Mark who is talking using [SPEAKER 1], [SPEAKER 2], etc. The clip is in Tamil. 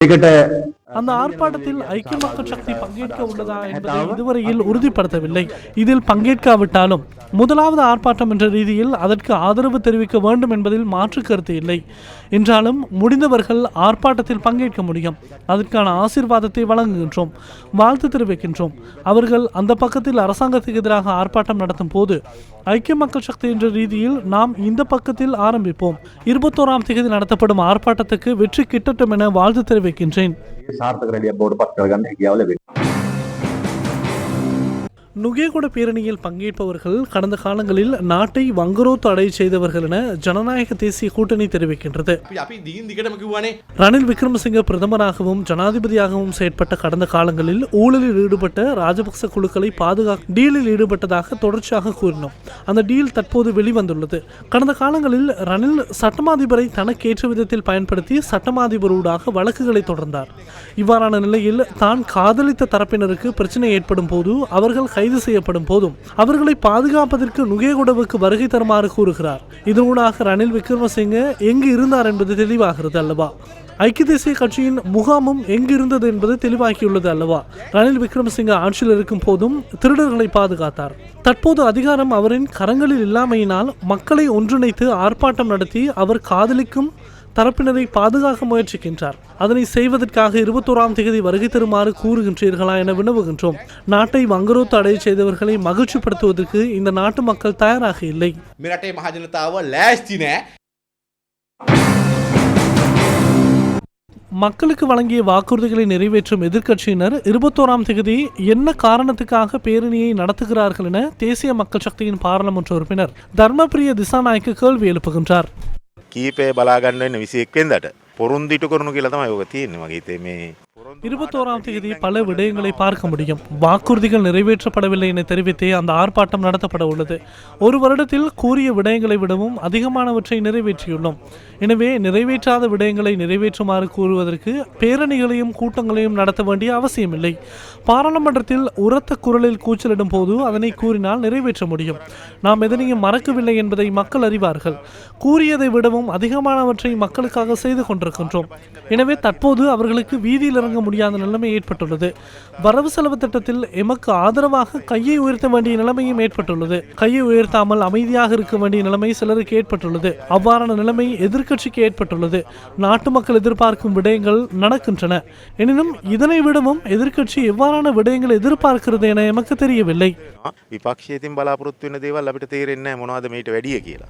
[SPEAKER 1] ഇരിക്കട്ടെ.
[SPEAKER 2] அந்த ஆர்ப்பாட்டத்தில் ஐக்கிய மக்கள் சக்தி பங்கேற்க உள்ளதா என்பதை இதுவரையில் உறுதிப்படுத்தவில்லை. இதில் பங்கேற்காவிட்டாலும் முதலாவது ஆர்ப்பாட்டம் என்ற ரீதியில் அதற்கு ஆதரவு தெரிவிக்க வேண்டும் என்பதில் மாற்று கருத்து இல்லை. என்றாலும் முடிந்தவர்கள் ஆர்ப்பாட்டத்தில் பங்கேற்க முடியும். அதற்கான ஆசீர்வாதத்தை வழங்குகின்றோம் வாழ்த்து தெரிவிக்கின்றோம். அவர்கள் அந்த பக்கத்தில் அரசாங்கத்துக்கு எதிராக ஆர்ப்பாட்டம் நடத்தும் போது ஐக்கிய மக்கள் சக்தி என்ற ரீதியில் நாம் இந்த பக்கத்தில் ஆரம்பிப்போம். இருபத்தோராம் தேதி நடத்தப்படும் ஆர்ப்பாட்டத்துக்கு வெற்றி கிட்டட்டும் என வாழ்த்து தெரிவிக்கின்றேன்.
[SPEAKER 1] ಸಾರ್ಥಕರಲ್ಲಿ ಬೋರ್ಡ್ ಪಕ್ಕದ ಗಂಟೆ ಯಾವಲೇ ಬೇಕು
[SPEAKER 2] நுகேகுட பேரணியில் பங்கேற்பவர்கள் கடந்த காலங்களில் நாட்டை வங்குரோ அடை செய்தவர்கள் என ஜனநாயக தேசிய கூட்டணி தெரிவிக்கின்றது. ரணில் விக்ரமசிங்க பிரதமராகவும் ஜனாதிபதியாகவும் செயற்பட்ட கடந்த காலங்களில் ஊழலில் ஈடுபட்ட ராஜபக்ச குழுக்களை பாதுகாக்க டீலில் ஈடுபட்டதாக தொடர்ச்சியாக கூறினோம். அந்த டீல் தற்போது வெளிவந்துள்ளது. கடந்த காலங்களில் ரணில் சட்டமாதிபரை தனக்கேற்ற விதத்தில் பயன்படுத்தி சட்டமாதிபரூடாக வழக்குகளை தொடர்ந்தார். இவ்வாறான நிலையில் தான் காதலித்த தரப்பினருக்கு பிரச்சனை ஏற்படும் போது அவர்கள் கை கைது செய்யப்படும் போதும் அவர்களை பாதுகாப்பதற்கு நுகேகுடவுக்கு வருகை தருமாறு கூறுகிறார். இதனூடாக ரணில் விக்ரமசிங்கே எங்கு இருந்தார் என்பது தெளிவாகிறது அல்லவா? ஐக்கிய தேசிய கட்சியின் முகாமும் எங்கு இருந்தது என்பது தெளிவாக்கியுள்ளது அல்லவா? ரணில் விக்ரமசிங்க ஆட்சியில் இருக்கும் போதும் திருடர்களை பாதுகாத்தார். தற்போது அதிகாரம் அவரின் கரங்களில் இல்லாமையினால் மக்களை ஒன்றிணைத்து ஆர்ப்பாட்டம் நடத்தி அவர் காதலிக்கும் தரப்பினரை பாதுகாக்க முயற்சிக்கின்றார். அதனை செய்வதற்காக இருபத்தோராம் தேதி வருகை தருமாறு கூறுகின்றீர்களா என வினவுகின்றோம். நாட்டை வங்குரோ தடை செய்தவர்களை மகிழ்ச்சிப்படுத்துவதற்கு இந்த நாட்டு மக்கள் தயாராக இல்லை. மக்களுக்கு வழங்கிய வாக்குறுதிகளை நிறைவேற்றும் எதிர்க்கட்சியினர் இருபத்தோராம் தேதி என்ன காரணத்துக்காக பேரணியை நடத்துகிறார்கள் என தேசிய மக்கள் சக்தியின் பாராளுமன்ற உறுப்பினர் தர்மபிரிய திசாநாயக்கு கேள்வி எழுப்புகின்றார்.
[SPEAKER 3] කීපය බලාගන්න වෙන 21 වෙනිදාට. පොරොන්දු ඉටු කරනු කියලා තමයි ඔක තියෙන්නේ. මගේ හිතේ මේ
[SPEAKER 2] இருபத்தோராம் தேதி பல விடயங்களை பார்க்க முடியும். வாக்குறுதிகள் நிறைவேற்றப்படவில்லை என தெரிவித்தே அந்த ஆர்ப்பாட்டம் நடத்தப்பட உள்ளது. ஒரு வருடத்தில் கூறிய விடயங்களை விடவும் அதிகமானவற்றை நிறைவேற்றியுள்ளோம். எனவே நிறைவேற்றாத விடயங்களை நிறைவேற்றுமாறு கூறுவதற்கு பேரணிகளையும் கூட்டங்களையும் நடத்த வேண்டிய அவசியமில்லை. பாராளுமன்றத்தில் உரத்த குரலில் கூச்சலிடும் போது அதனை கூறினால் நிறைவேற்ற முடியும். நாம் எதனையும் மறக்கவில்லை என்பதை மக்கள் அறிவார்கள். கூறியதை விடவும் அதிகமானவற்றை மக்களுக்காக செய்து கொண்டிருக்கின்றோம். எனவே தற்போது அவர்களுக்கு வீதியில் இறங்க முடியாத நிலைமை ஏற்பட்டுள்ளது வரவு செலவு திட்டத்தில் எமக்கு ஆதரவாக கையை உயர்த்த வேண்டிய நிலைமையும் ஏற்பட்டுள்ளது கையை உயர்த்தாமல் அமைதியாக இருக்க வேண்டிய நிலைமை சிலருக்கு ஏற்பட்டுள்ளது அவ்வாறான நிலைமை எதிர்க்கட்சிக்கு ஏற்பட்டுள்ளது நாட்டு மக்கள் எதிர்பார்க்கும் விடயங்கள் நடக்கின்றன எனினும் இதனை விடவும் எதிர்க்கட்சி எவ்வாறான விடயங்கள் எதிர்பார்க்கிறது என எமக்கு தெரியவில்லை
[SPEAKER 3] විපක්ෂයතින් බලාපොරොත්තු වෙන දේවල් අපිට තේරෙන්නේ නැහැ මොනවද මීට වැඩිය කියලා.